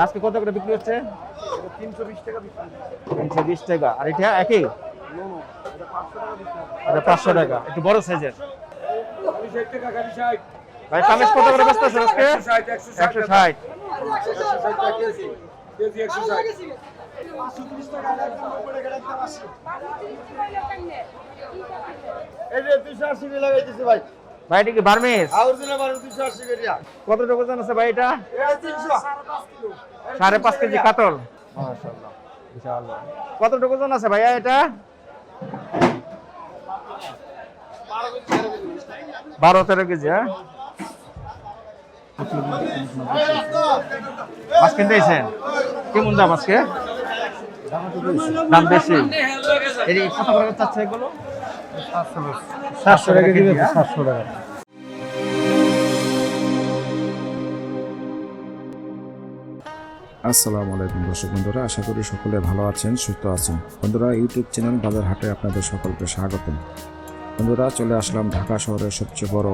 আজকে কত করে বিক্রি হচ্ছে? তিনশো বিশ টাকা। তিনশো বিশ টাকা আর এটা একই? এটা পাঁচশো টাকা। একটু বড় সাইজের। ভাই, কামিজ কত করে ব্যস্ত আছে আজকে? একশো ষাট। ভাই। ভাই এটা কি বার্মিস কত টাকা আছে ভাই এটা? সাড়ে পাঁচ কেজি কাতল। কত টাকা আছে ভাইয়া এটা? বারো তেরো কেজি। হ্যাঁ? মাছ কিনতে এসেন কেমন দাম আজকে? দাম বেশি। কত করে চাচ্ছে এগুলো? সাতশো আসসালামু আলাইকুম দর্শক বন্ধুরা, আশা করি সকলে ভালো আছেন, সুস্থ আছেন। বন্ধুরা, ইউটিউব চ্যানেল বাজার হাটে আপনাদের সকলকে স্বাগতম। বন্ধুরা, চলে আসলাম ঢাকা শহরের সবচেয়ে বড়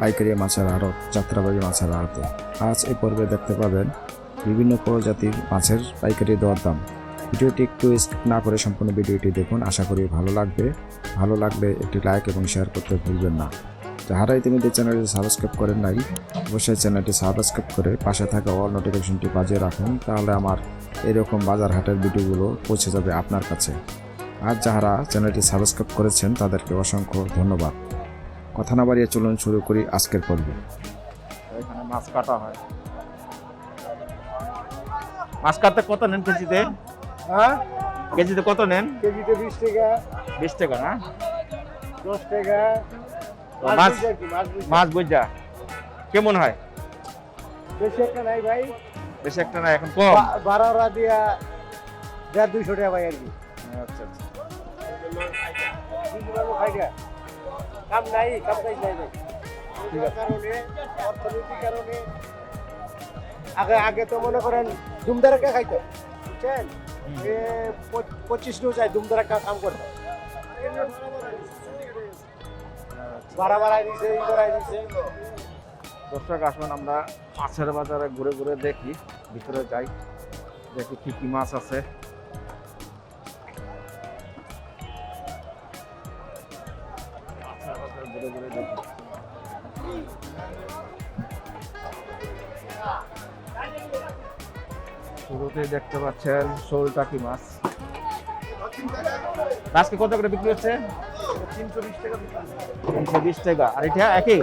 পাইকারি মাছের আড়ত, যাত্রাবাড়ি মাছের আড়তে। আজ এই পর্বে দেখতে পাবেন বিভিন্ন প্রজাতির মাছের পাইকারি দেওয়ার দাম ভিডিওটি একটু না করে সম্পূর্ণ ভিডিওটি দেখুন। আশা করি ভালো লাগবে। ভালো লাগলে একটি লাইক এবং শেয়ার করতে ভুলবেন না। যাহারা ইতিমধ্যে চ্যানেলটি সাবস্ক্রাইব করেন নাই, অবশ্যই চ্যানেলটি সাবস্ক্রাইব করে পাশে থাকা অল নোটিফিকেশনটি বাজিয়ে রাখুন, তাহলে আমার এরকম বাজার হাটের ভিডিওগুলো পৌঁছে যাবে আপনার কাছে। আর যাহারা চ্যানেলটি সাবস্ক্রাইব করেছেন, তাদেরকে অসংখ্য ধন্যবাদ। কথা না বাড়িয়ে চলুন শুরু করি আজকের পর্বে। মাছ কাটা হয়। মাছ কাটতে কত নেন কেজিতে? হ্যাঁ? কেজিতে কত নেন? কেজিতে বিশ টাকা। বিশ টাকা না? দশ টাকা। মাছ বুঝে মাছ বুঝা। কেমন হয়? বেশি একটা নাই ভাই। বেশি একটা না এখন কম? বারোরা দিয়া দেড় দুইশো টাকা ভাই আর কি। আচ্ছা আচ্ছা। কাম নাই কাম কাজ নাই ভাই। কারণে। অর্থনৈতিক কারণে। আগে আগে তো মনে করেন দুমদারাকা খাইতো। বুঝছেন? এ পঁচ- পঁচিশ নো যায় দুমদারাকা কাম করতো। বাড়া বাড়াই দিছে, ই করাই দিছে। দর্শক, আসুন আমরা মাছের বাজারে ঘুরে ঘুরে দেখি, ভিতরে যাই, দেখি কি কি মাছ আছে। শুরুতেই দেখতে পাচ্ছেন শোল টাকি মাছ। আজকে কত করে বিক্রি হচ্ছে? তিনশো বিশ টাকা। আর এটা একই?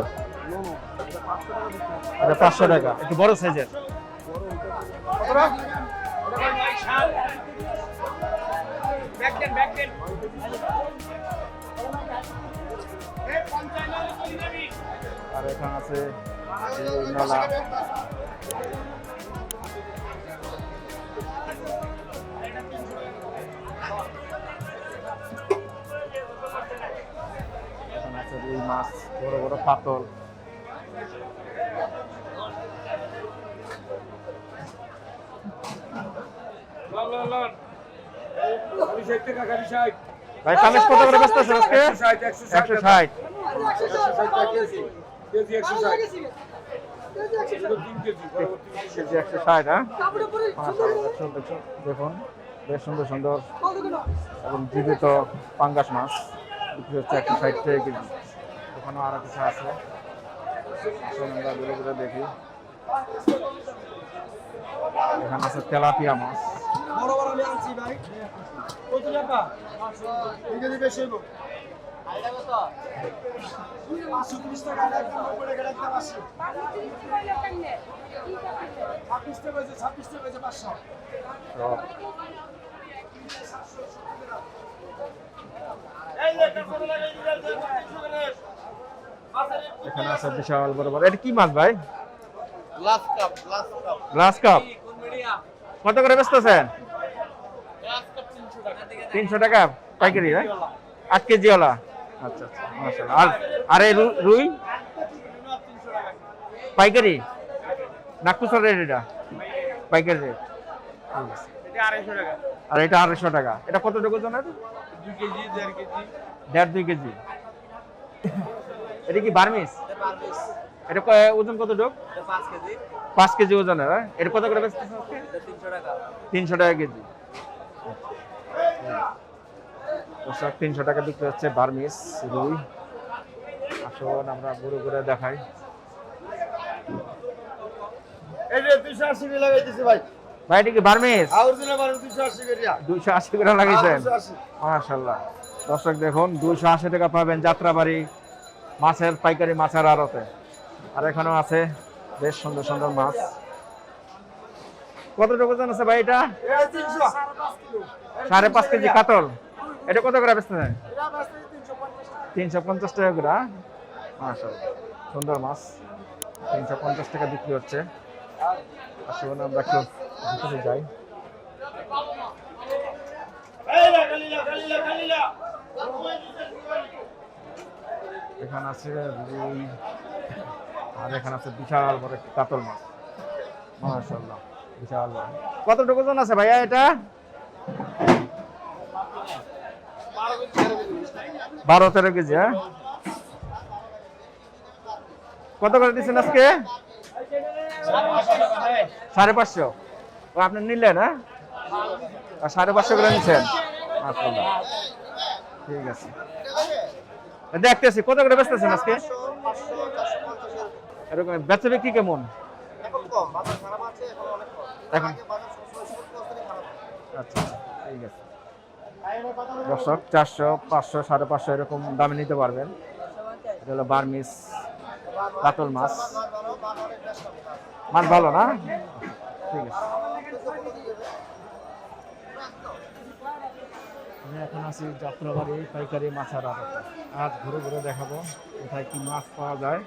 এটা পাঁচশো টাকা। একটু বড় সাইজের। আর এখানে আছে মাছ বড় বড় পাতল। ভাই কামিজ কত করে ব্যস্ত আজকে? একশো ষাট, একশো ষাট। হ্যাঁ? দেখুন, বেশ সুন্দর সুন্দর। এবং জীবিত পাঙ্গাস মাছ বিক্রি হচ্ছে একশো ষাট টাকা কেজি। ওখানেও আরও কিছু আছে আমরা ঘুরে ঘুরে দেখি এখানে আছে তেলাপিয়া মাছ বড় বড় আমি আনছি ভাই। কত টাকা? তিন কেজি বেশি হইবো। পাঁচশো। এই যে একটা করে লাগাই দিলে, যে তিনশো করে। মাছের এই এখানে আছে বিশাল বড় বড়। এটা কি মাছ ভাই? Glass cup glass cup. কত করে ব্যস্ত আছেন তিনশো টাকা পাইকারি ভাই? আট কেজি ওলা আচ্ছা আচ্ছা আর আর এই রুই? পাইকারি? না খুচরা রেট এটা? পাইকারি রেট আর এটা আড়াইশো টাকা। এটা কত টাকা ওজনের দেড় দুই কেজি। এটা কি বার্মিস এটা ওজন কত ডোক? পাঁচ কেজি। ওজনের হ্যাঁ? এটা কত করে বেচতেছেন আজকে? তিনশো টাকা। কেজি। দর্শক তিনশো টাকা বিক্রি হচ্ছে বার্মিস রুই। আসুন আমরা ঘুরে ঘুরে দেখাই। ভাই। এটা কি বার্মিস দুইশো আশি করে লাগিয়েছেন দুশো দর্শক দেখুন দুইশো আশি টাকা পাবেন যাত্রাবাড়ি। মাছের পাইকারি, মাছের আড়তে। আর এখানেও আছে বেশ সুন্দর সুন্দর মাছ। কতটুকু ওজন আছে ভাই এটা? সাড়ে পাঁচ কেজি কাতল। এটা কত করে বেচতেছেন তিনশো পঞ্চাশ টাকা করে মাশাল্লাহ সুন্দর মাছ। তিনশো পঞ্চাশ টাকা বিক্রি হচ্ছে। আমরা একটু ভিতরে যাই। এখানে আছে রুই, আর এখানে আছে বিশাল বড় কাতল মাছ। মাশাল্লাহ বিশাল বড়। কতটুকু ওজন আছে ভাইয়া এটা? বারো তেরো কেজি হ্যাঁ? কত করে দিচ্ছেন আজকে? সাড়ে পাঁচশো। ও, আপনি নিলেন হ্যাঁ? সাড়ে পাঁচশো করে নিচ্ছেন মাশাআল্লাহ। ঠিক আছে। দেখতেছি কত করে বেচতেছেন আজকে? এরকম বেচা বিক্রি কেমন? এখন খারাপ আচ্ছা ঠিক আছে। দর্শক চারশো পাঁচশো সাড়ে পাঁচশো এরকম দামে নিতে পারবেন। এটা হলো বার্মিস কাতল মাছ। মাছ ভালো না? ঠিক আছে। আমি এখন আছি যাত্রাবাড়ি পাইকারি মাছের আড়তে আজ ঘুরে ঘুরে দেখাবো কোথায় কি মাছ পাওয়া যায়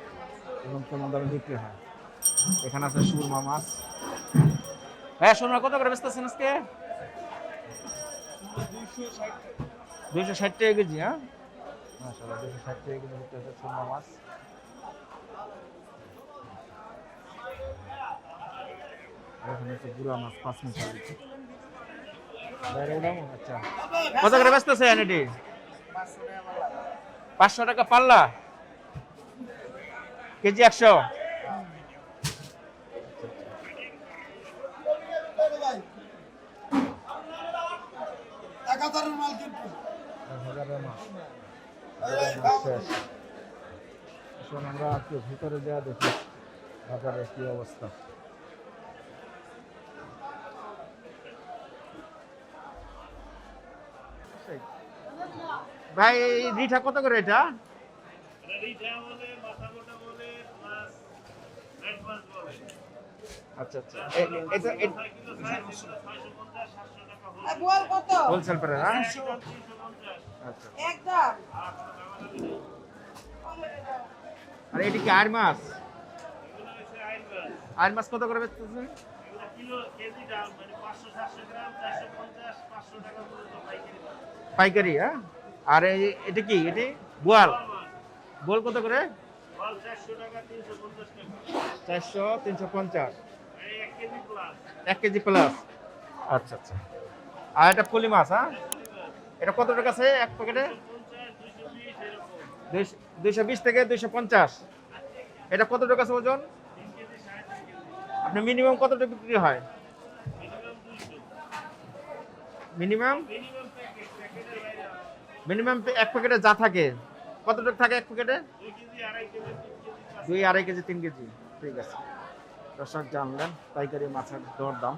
এবং কেমন দামে বিক্রি হয়। এখানে আছে সুরমা মাছ। হ্যাঁ সুরমা, কত করে বেচতেছেন আজকে? দুইশো ষাট টাকা কেজি হ্যাঁ? মাসাল্লাহ দুইশো ষাট টাকা কেজি বিক্রি হচ্ছে সুরমা মাছ। এখানে হচ্ছে গুড়া মাছ, পাঁচ মিটার কত করে পাঁচশো টাকা পাল্লা। কেজি একশো। আমরা ভিতরে যা দেখি বাজারের কি অবস্থা। ভাই এই রিঠা কত করে এটা? আচ্ছা আচ্ছা। এটা হোলসেল হ্যাঁ? আচ্ছা। একদম। আর এটি কি আর মাছ? আর মাছ কত করে বেচতেছেন? পাইকারি হ্যাঁ? আর এটা কি? এটি বোয়াল। বোয়াল কত করে? চারশো, তিনশো পঞ্চাশ। এক কেজি প্লাস আচ্ছা আচ্ছা। আর এটা পলি মাছ হ্যাঁ? এটা কত টাকা আছে এক প্যাকেটে? দুইশো বিশ থেকে দুইশো পঞ্চাশ। এটা কত টাকা আছে ওজন? আপনি মিনিমাম কত টাকা বিক্রি হয়? মিনিমাম? মিনিমাম এক প্যাকেটে যা থাকে কত টাকা থাকে এক প্যাকেটে দুই আড়াই কেজি তিন কেজি। ঠিক আছে। দর্শক জানলেন পাইকারি মাছের দর দাম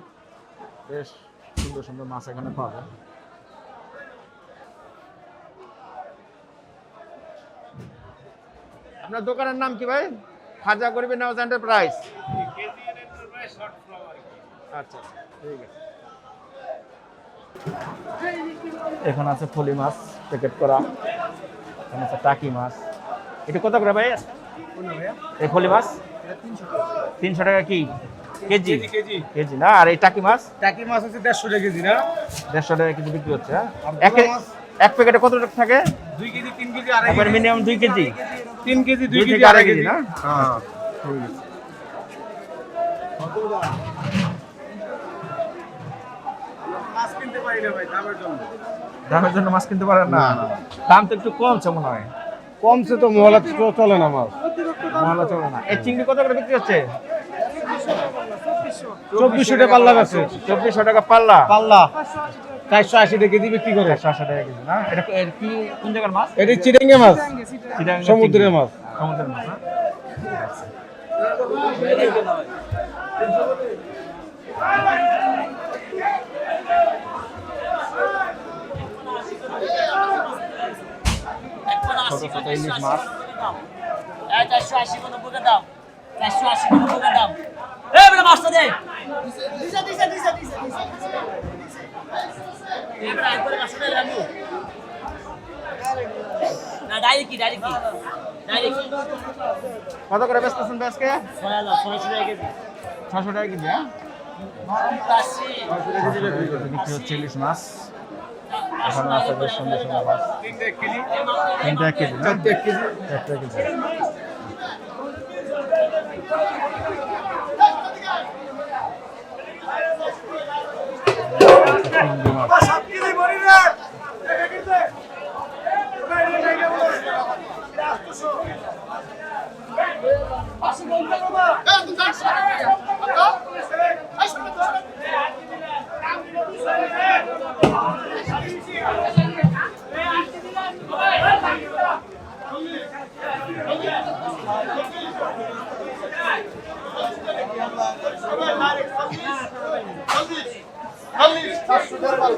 বেশ সুন্দর সুন্দর মাছ এখানে পাবেন আপনার দোকানের নাম কি ভাই? খাজা গরিবী নওয়াজ এন্টারপ্রাইজ আচ্ছা। ঠিক আছে। এখানে আছে ফলি মাছ প্যাকেট করা। এখানে আছে টাকি মাছ। এটা কত করে ভাই? এই ফলি মাছ? তিনশো টাকা কি? K G? K G K G. না? আর এই টাকি মাছ? টাকি মাছ আছে দেড়শো টাকা কেজি না? দেড়শো টাকা কেজি বিক্রি হচ্ছে হ্যাঁ? এক প্যাকেটে কত টাকা থাকে? দুই কেজি তিন কেজি আড়াই মিনিমাম দুই কেজি। তিন কেজি দুই থেকে আড়াই কেজি। না? হ্যাঁ ঠিক আছে মাছ কিনতে পারি না ভাই দামের জন্য। মাছ কিনতে পারেন না? দাম তো একটু কমছে মনে হয়। কমছে তো মহলা চলে না মাছ। মহলা চলে না। এই চিংড়ি কত করে বিক্রি হচ্ছে? চব্বিশশো টাকা পাল্লা আছে। চব্বিশশো টাকা পাল্লা। পাল্লা। চারশো আশি টাকা কেজি বিক্রি করে। আশি টাকা কেজি না? এটা কি কোন জায়গার মাছ? এটি চিড়েঙ্গে মাছ। সমুদ্রের চিংড়ি। মাছ। সমুদ্রের মাছ ছোট ইলিশ মাছ চারশো আশি কোনো বুকে দাম চারশো আশি কোনো বুকে দাম এ বেটা মাছটা দে দিছে দিছে দিছে দিছে কত করে বেচতেছেন আজকে ছশো টাকা কেজি হ্যাঁ বিক্রি হচ্ছে ইলিশ মাছ এখানে আছে বেশ সুন্দর সুন্দর মাছ তিনটা এক কেজি কেজি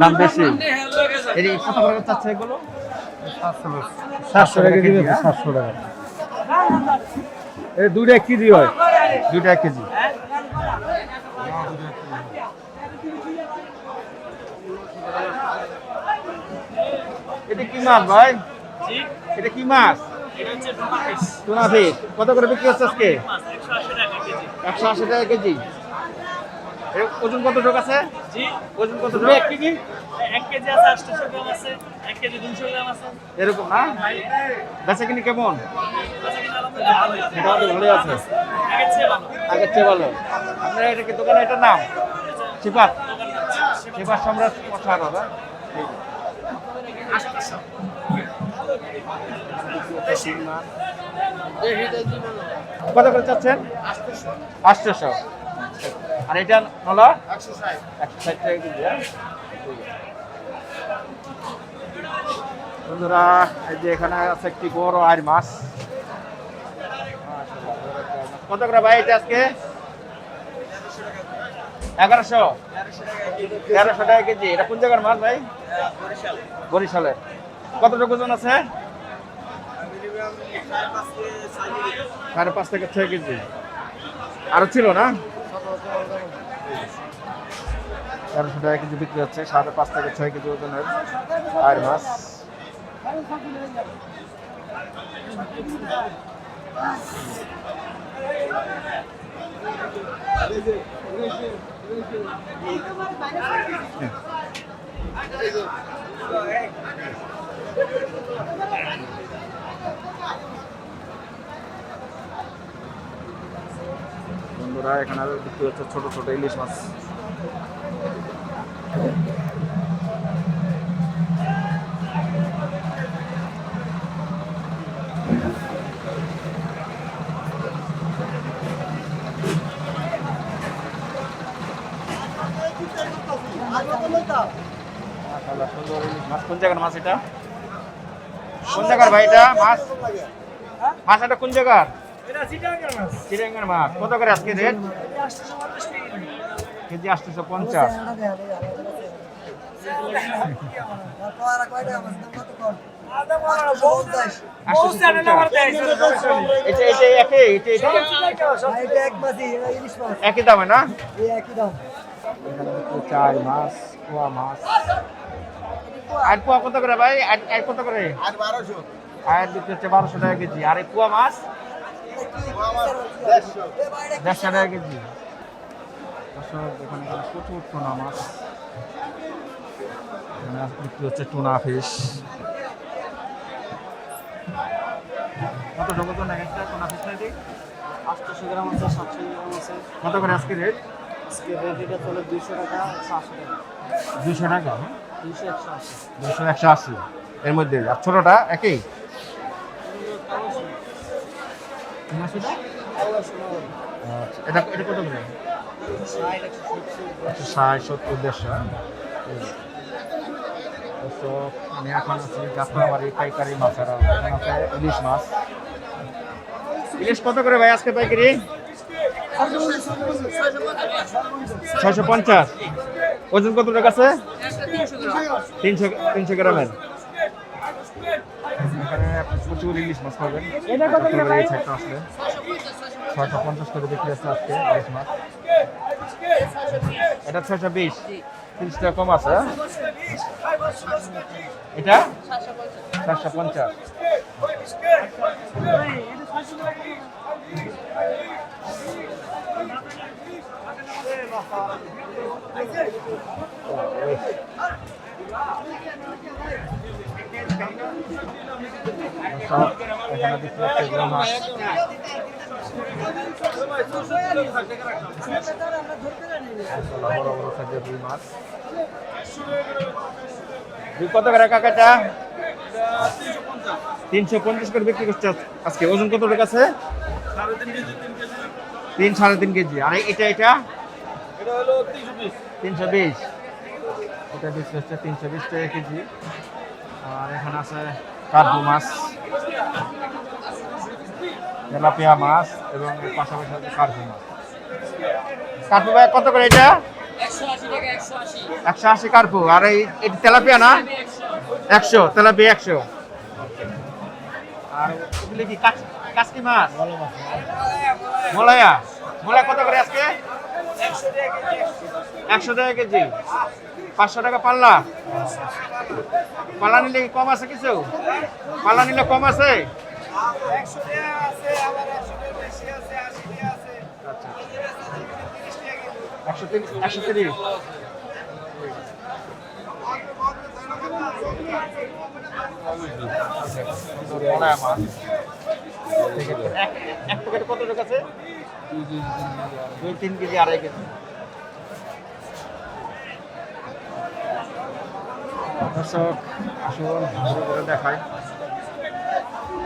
দাম বেশি। এই কত করে চাচ্ছে এগুলো? সাতশো টাকা কেজি? সাতশো টাকা। এই দুইটা কেজি হয়। দুইটা এক কেজি। এটা কি মাছ ভাই? এটা কি মাছ? এটা হচ্ছে টুমাটিস টুনা ফিশ। কত করে বিক্রি হচ্ছে আজকে? একশো আশি টাকা কেজি একশো আশি টাকা কেজি এর ওজন কত ঢোক আছে? জি। ওজন কত ঢোক? এক কেজি। এক কেজি আছে আটশোশো গ্রাম আছে এক কেজি দুশো গ্রাম আছে। এরকম না? বেচা কিনি কেমন? ভালোই মোটামুটি ভালোই আছে। আগের চেয়ে ভালো। আগের চেয়ে ভালো। আপনার এটা কি দোকানে এটার নাম? শিপাত। শিপাত সম্রাট পছাড় হবে কত করে চাচ্ছেন? আটশোশো আর এটা নলা? একশো ষাট। টাকা কেজি হ্যাঁ? বন্ধুরা এই যে এখানে আছে একটি বড় আর মাছ। কত করে ভাই এটা আজকে? এগারোশো। তেরোশো টাকা কেজি। এটা কোন জায়গার মাছ ভাই? বরিশালের। কতটুকু ওজন আছে? সাড়ে পাঁচ থেকে ছয় কেজি। আরও ছিল না? তেরোশো টাকা কেজি বিক্রি হচ্ছে সাড়ে পাঁচ থেকে ছয় কেজি ওজনের আর মাছ। বন্ধুরা এখানে বিক্রি হচ্ছে ছোট ছোট ইলিশ মাছ। মাশাআল্লাহ, ইলিশ মাছ। কোন জায়গার মাছ এটা? কোন জায়গার ভাই এটা? মাছ? মাছ এটা কোন জায়গার? মাছ। কত করে আজকে রেট কেজি আসতেছে পঞ্চাশ। এটা এটা একই এটা এটা একই দামে না? আর মাছ পোয়া মাছ। আর পোয়া কত করে ভাই? আর কত করে? আর বারোশো। আর বিক্রি হচ্ছে বারোশো টাকা কেজি। আর এই পোয়া মাছ? দেড়শো টাকা কেজি। এখানে প্রচুর টুনা মাছ। এখানে বিক্রি হচ্ছে টুনা ফিশ। কত একটা টুনা ফিশ গ্রাম আছে সাতশো গ্রাম আছে। কত করে আজকে রেট আজকে রেট এটা চলে দুইশো টাকা একশো আশি টাকা। দুইশো টাকা দুইশো একশো আশি। দুশো একশো আশি। এর মধ্যে আর ছোটোটা একই? মাছটা? আচ্ছা, যাত্রাবাড়ি পাইকারি ইলিশ মাছ। ইলিশ কত করে ভাই আজকে পাইকারি? ছয়শো পঞ্চাশ। ওজন কত টাকা আছে? তিনশো তিনশো গ্রামের। প্রচুর ইলিশ মাছ পাবেন এই সাইডটা আসলে ছয়শো পঞ্চাশ করে বিক্রি আছে আজকে ইলিশ মাছ এটা ছয়শো বিশ। তিরিশ টাকা কম আছে হ্যাঁ? এটা? চারশো পঞ্চাশ। মাছ। বড় কত করে কাকাটা? তিনশো পঞ্চাশ করে বিক্রি করছে আজকে। ওজন কত টাকা আছে তিন সাড়ে তিন কেজি। আর এটা এটা? তিনশো বিশ। এটা বিক্রি হচ্ছে তিনশো বিশ টাকা কেজি। আর এখানে আছে কার্পু মাছ, তেলাপিয়া মাছ এবং পাশাপাশি আছে কার্পু মাছ। কার্পু ভাই, কত করে এটা? একশো আশি কার্পু আর এই, এটা তেলাপিয়া না? একশো, তেলাপিয়া একশো। আর ওগুলি কি কাচ- কাচকি মাছ? মলায়া। মলায়া কত করে আজকে? একশো টাকা কেজি। পাঁচশো টাকা পাল্লা। পাল্লা নিলে কম আছে কিছু? পাল্লা নিলে কম আছে? একশো তিরিশ। এক প্যাকেট কত টাকা আছে? দুই, তিন কেজি, আড়াই কেজি। দর্শক, আসুন ঘুরে দেখাই।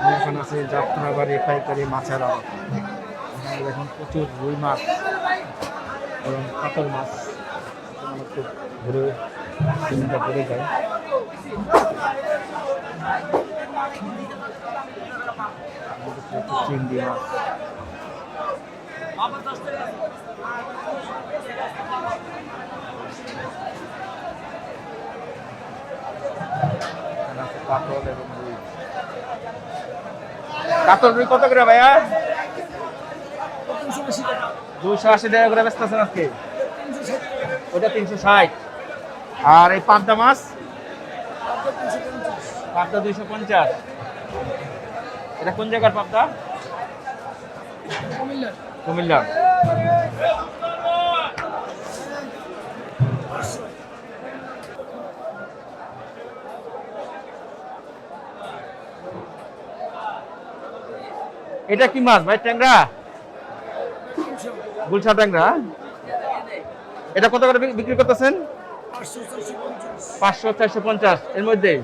আমি এখন আছি যাত্রাবাড়ি পাইকারি মাছের আড়ত। এখানে প্রচুর রুই মাছ এবং কাতল মাছ। একটু ঘুরে চিন্তা করে যায় চিংড়ি মাছ। এখানে আছে দুশো আশি ওটা তিনশো ষাট। আর এই পাবদা মাছ? পাবদা দুইশো পঞ্চাশ। এটা কোন জায়গার পাবদা? কুমিল্লা এটা কি মাছ ভাই ট্যাংরা? গুলশা ট্যাংরা? এটা কত করে বিক- বিক্রি করতেছেন? পাঁচশো চারশো পঞ্চাশ এর মধ্যে।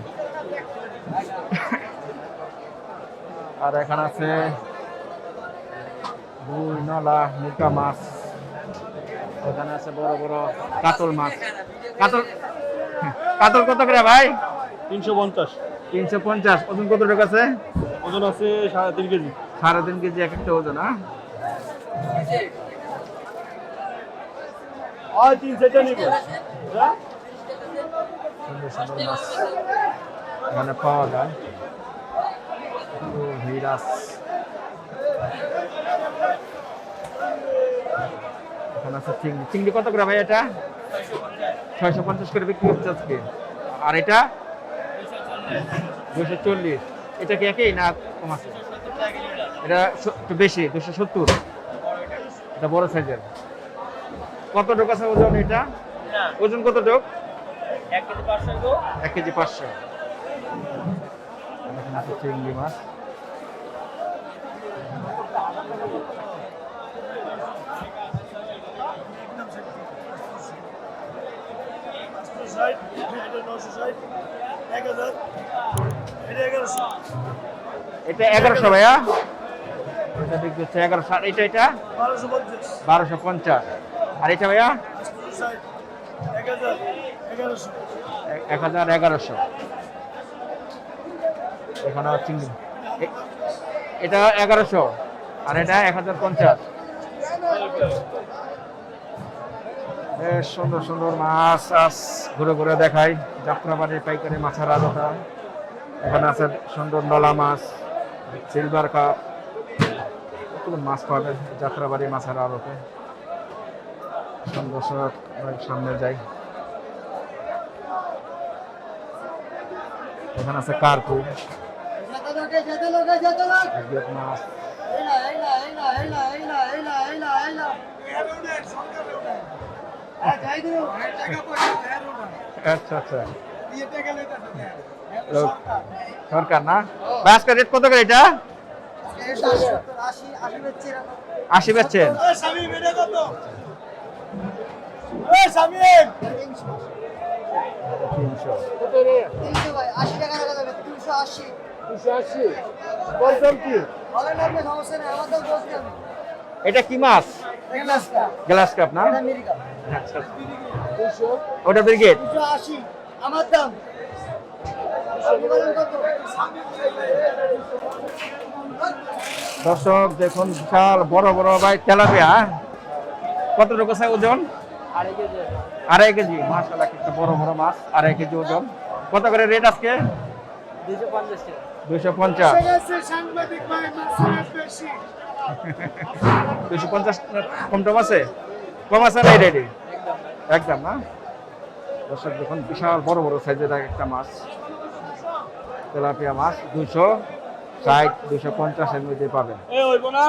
আর এখানে আছে নলা মাছ। আছে বড় বড় কাতল মাছ। কাতল কাতল কত করে ভাই? তিনশো পঞ্চাশ। তিনশো পঞ্চাশ। ওজন কত টাকা আছে? ওজন আছে সাড়ে তিন কেজি। সাড়ে তিন কেজি এক একটা সুন্দর মাছ এখানে পাওয়া যায়। হিরাস এখানে আছে চিংড়ি। চিংড়ি কত করে ভাই এটা? ছয়শো পঞ্চাশ করে বিক্রি করছে আজকে। আর এটা? দুশো চল্লিশ। এটা কি একই না কম আছে? এটা একটু বেশি দুশো সত্তর। এটা বড় সাইজের। কত টোক আছে ওজন এটা? ওজন কত টোক এক কেজি পাঁচশো এক কেজি পাঁচশো। আছে চিংড়ি মাছ। এটা এগারোশো ভাইয়া। এটা বিক্রি হচ্ছে এগারোশো। এটা এটা? বারোশো পঞ্চাশ। আর এটা ভাইয়া? এক হাজার এগারোশো। এখানে চিংড়ি। এটা এগারোশো। আর এটা এক হাজার পঞ্চাশ। বেশ সুন্দর সুন্দর মাছ আস, ঘুরে ঘুরে দেখাই। যাত্রাবাড়ির পাইকারি মাছের আলোটা এখানে আছে সুন্দর নলা মাছ সিলভার কাপ কতগুলো মাছ পাবে যাত্রাবাড়ি, মাছের আড়তে। সুন্দর সড়ক সামনে যাই। এখানে আছে কার্পু। মাছ। আচ্ছা আচ্ছা। সরকার না? আজকে রেট কত করে এটা? আশি বেচছেন এটা কি মাছ? Glass cup. না? আচ্ছা। ওটা ব্রিগেড। আমার দাম। দর্শক দেখুন বিশাল বড় বড় ভাই তেলাপিয়া কত রকম আছে ওজন? আড়াই কেজি। মাসাল্লাহ একটা বড় বড় মাছ আড়াই কেজি ওজন। কত করে রেট আজকে? দুইশো পঞ্চাশ। দুইশো পঞ্চাশ দুইশো কম টম আছে? কম আছে না রেডি? একদম না দর্শক দেখুন বিশাল বড় বড় সাইজের একটা মাছ। তেলাপিয়া মাছ দুশো ষাট দুশো পঞ্চাশের মধ্যে পাবেন। না।